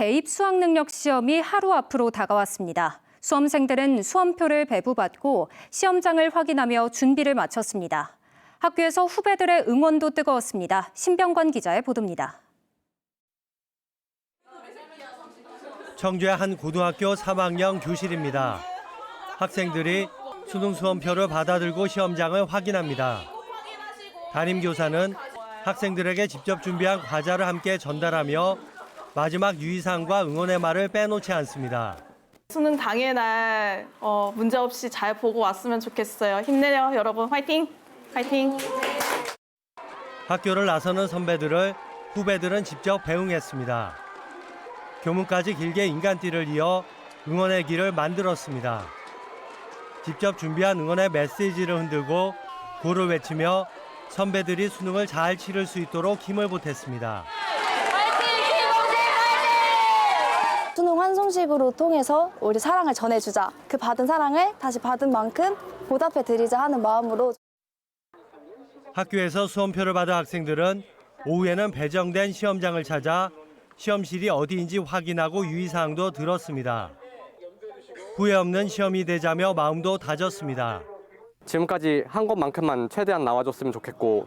대입 수학 능력 시험이 하루 앞으로 다가왔습니다. 수험생들은 수험표를 배부받고 시험장을 확인하며 준비를 마쳤습니다. 학교에서 후배들의 응원도 뜨거웠습니다. 신병관 기자의 보도입니다. 청주의 한 고등학교 3학년 교실입니다. 학생들이 수능 수험표를 받아들고 시험장을 확인합니다. 담임 교사는 학생들에게 직접 준비한 과자를 함께 전달하며 마지막 유의사항과 응원의 말을 빼놓지 않습니다. 수능 당일 날 어, 문제 없이 잘 보고 왔으면 좋겠어요. 힘내요, 여러분. 화이팅! 화이팅! 학교를 나서는 선배들을 후배들은 직접 배웅했습니다. 교문까지 길게 인간띠를 이어 응원의 길을 만들었습니다. 직접 준비한 응원의 메시지를 흔들고 구를 외치며 선배들이 수능을 잘 치를 수 있도록 힘을 보탰습니다. 수능 환송식으로 통해서 우리 사랑을 전해주자. 그 받은 사랑을 다시 받은 만큼 보답해 드리자 하는 마음으로 학교에서 수험표를 받은 학생들은 오후에는 배정된 시험장을 찾아 시험실이 어디인지 확인하고 유의사항도 들었습니다. 후회 없는 시험이 되자며 마음도 다졌습니다. 지금까지 한 것만큼만 최대한 나와줬으면 좋겠고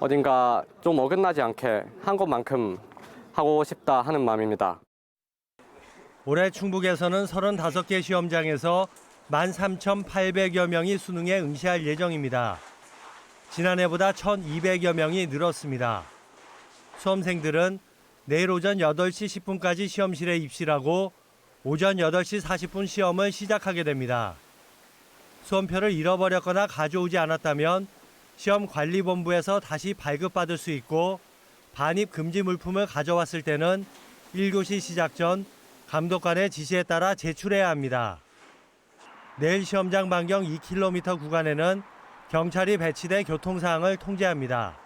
어딘가 좀 어긋나지 않게 한 것만큼 하고 싶다 하는 마음입니다. 올해 충북에서는 35개 시험장에서 13,800여 명이 수능에 응시할 예정입니다. 지난해보다 1,200여 명이 늘었습니다. 수험생들은 내일 오전 8시 10분까지 시험실에 입실하고 오전 8시 40분 시험을 시작하게 됩니다. 수험표를 잃어버렸거나 가져오지 않았다면 시험관리본부에서 다시 발급받을 수 있고 반입 금지 물품을 가져왔을 때는 1교시 시작 전 감독관의 지시에 따라 제출해야 합니다. 내일 시험장 반경 2km 구간에는 경찰이 배치돼 교통 사항을 통제합니다.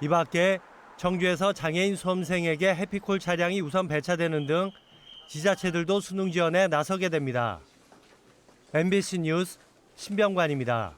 이 밖에 청주에서 장애인 수험생에게 해피콜 차량이 우선 배차되는 등 지자체들도 수능 지원에 나서게 됩니다. MBC 뉴스 신병관입니다.